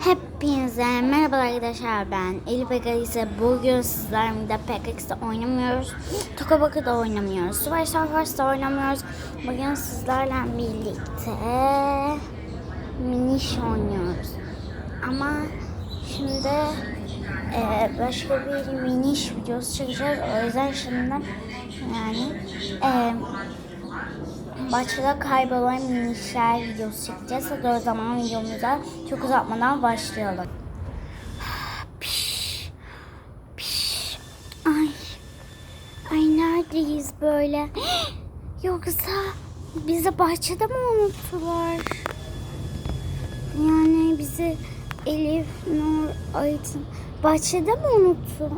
Hepinize merhaba arkadaşlar ben Elif Egalise bugün sizlerle PKX'de oynamıyoruz. Tokabakı'da oynamıyoruz. Super Star Wars'ta oynamıyoruz. Bugün sizlerle birlikte Miniş oynuyoruz. Ama şimdi e, başka bir miniş videosu çekeceğiz. O yüzden şimdi yani e, Bahçede kaybolan minişler videosu çekeceğiz. Hadi o zaman videomuza çok uzatmadan başlayalım. Piş, piş. Ay, ay neredeyiz böyle? Yoksa bizi bahçede mi unuttular? Yani bizi Elif, Nur, Aytın bahçede mi unuttu?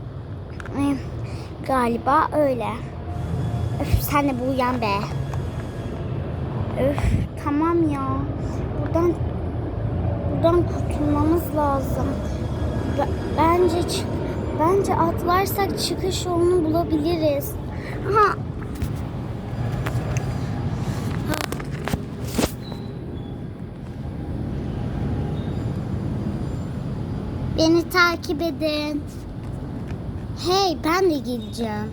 Galiba öyle. Öf, sen de bu uyan be. Öf tamam ya. Buradan buradan kurtulmamız lazım. B- bence çık bence atlarsak çıkış yolunu bulabiliriz. Ha. Beni takip edin. Hey ben de geleceğim.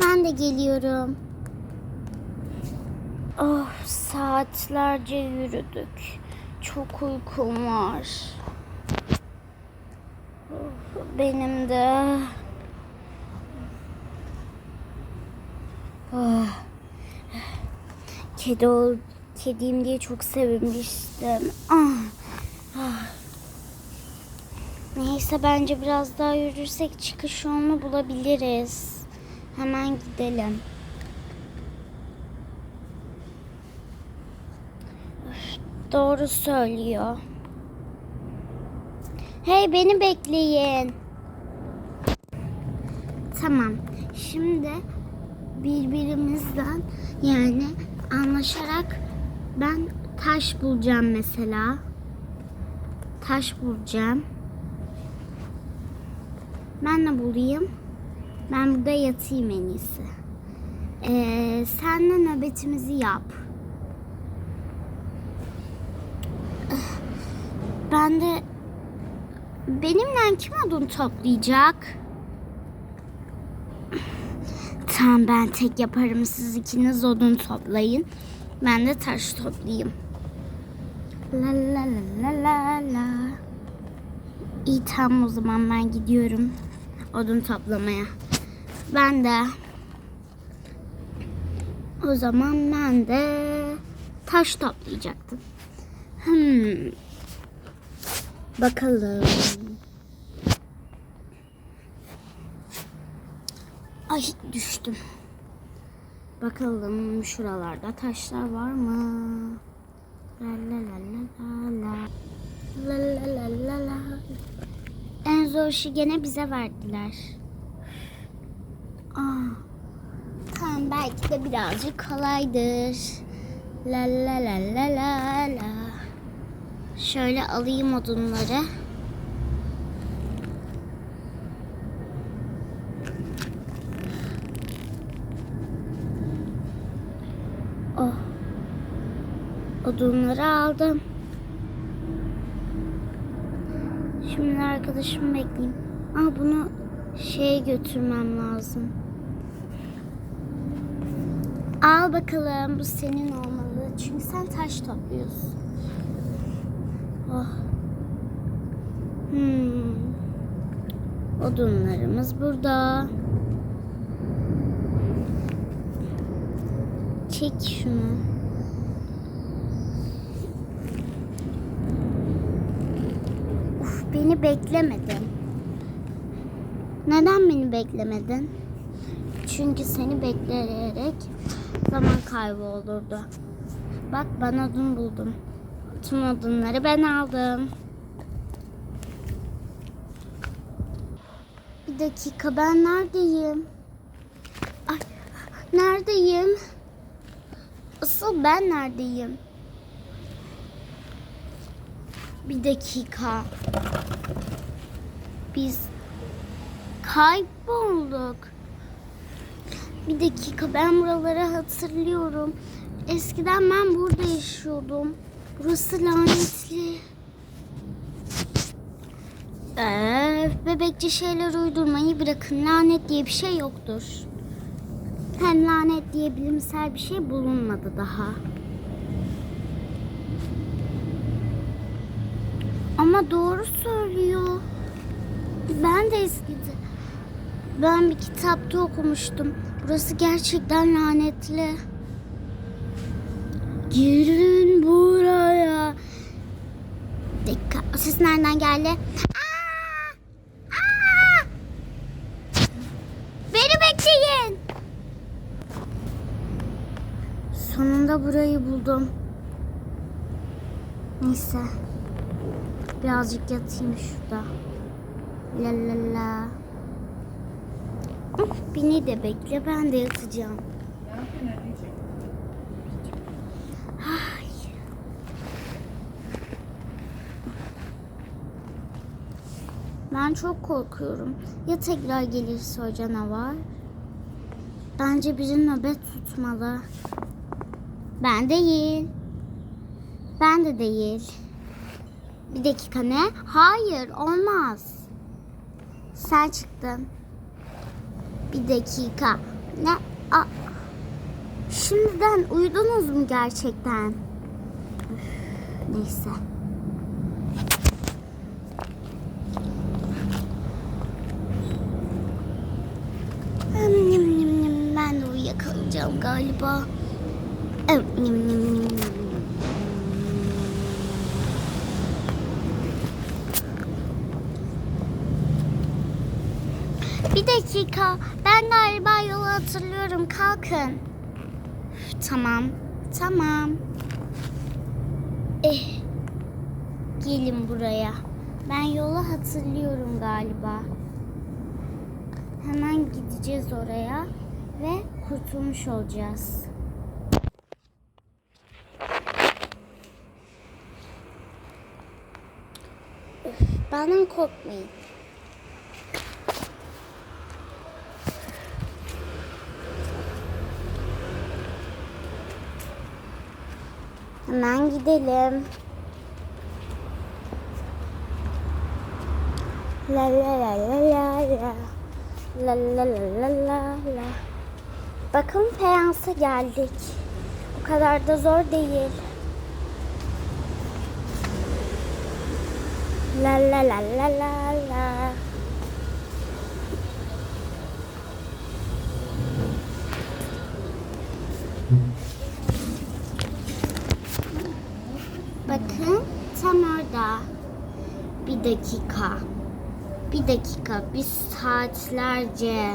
Ben de geliyorum. Oh saatlerce yürüdük. Çok uykum var. Benim de. Oh. Kedi ol, kediyim diye çok sevinmiştim. Ah. Ah. Neyse bence biraz daha yürürsek çıkış yolunu bulabiliriz. Hemen gidelim. Doğru söylüyor. Hey beni bekleyin. Tamam. Şimdi birbirimizden yani anlaşarak ben taş bulacağım mesela. Taş bulacağım. Ben de bulayım. Ben burada yatayım en iyisi. Ee, sen de nöbetimizi yap. Ben de benimle kim odun toplayacak? Tamam ben tek yaparım. Siz ikiniz odun toplayın. Ben de taş toplayayım. La la la la la la. İyi tamam o zaman ben gidiyorum odun toplamaya. Ben de o zaman ben de taş toplayacaktım. Hmm. Bakalım. Ay düştüm. Bakalım şuralarda taşlar var mı? La la la la la la. La la la la. En zor işi gene bize verdiler. Tamam belki de birazcık kolaydır. La la la la la la. Şöyle alayım odunları. Oh. Odunları aldım. Şimdi arkadaşımı bekleyeyim. Aa bunu şeye götürmem lazım. Al bakalım bu senin olmalı. Çünkü sen taş topluyorsun. Oh. Hmm. Odunlarımız burada. Çek şunu. Uf, beni beklemedin. Neden beni beklemedin? Çünkü seni bekleyerek zaman kaybı olurdu. Bak ben odun buldum. Tüm odunları ben aldım. Bir dakika ben neredeyim? Ay neredeyim? Asıl ben neredeyim? Bir dakika. Biz kaybolduk. Bir dakika ben buraları hatırlıyorum. Eskiden ben burada yaşıyordum. Burası lanetli. Öf, bebekçi şeyler uydurmayı bırakın. Lanet diye bir şey yoktur. Hem lanet diye bilimsel bir şey bulunmadı daha. Ama doğru söylüyor. Ben de eskidi. Ben bir kitapta okumuştum. Burası gerçekten lanetli. Girin buraya. Dikkat. O ses nereden geldi? Beni bekleyin. Sonunda burayı buldum. Neyse. Birazcık yatayım şurada. La la la. Beni de bekle ben de yatacağım. Ay. Ben çok korkuyorum. Ya tekrar gelirse o canavar? Bence biri nöbet tutmalı. Ben değil. Ben de değil. Bir dakika ne? Hayır olmaz. Sen çıktın. Bir dakika. Ne? Aa, şimdiden uyudunuz mu gerçekten? Neyse. Ben de uyuyakalacağım galiba. Hım, dakika. Ben galiba yolu hatırlıyorum. Kalkın. Üf, Tamam. Tamam. Eh. Gelin buraya. Ben yolu hatırlıyorum galiba. Hemen gideceğiz oraya ve kurtulmuş olacağız. Üf, benden korkmayın. Hemen gidelim. La la la la la la. La la la la la la. Bakın Fayans'a geldik. O kadar da zor değil. La la la la la la. Bakın orada. Bir dakika. Bir dakika. Biz saatlerce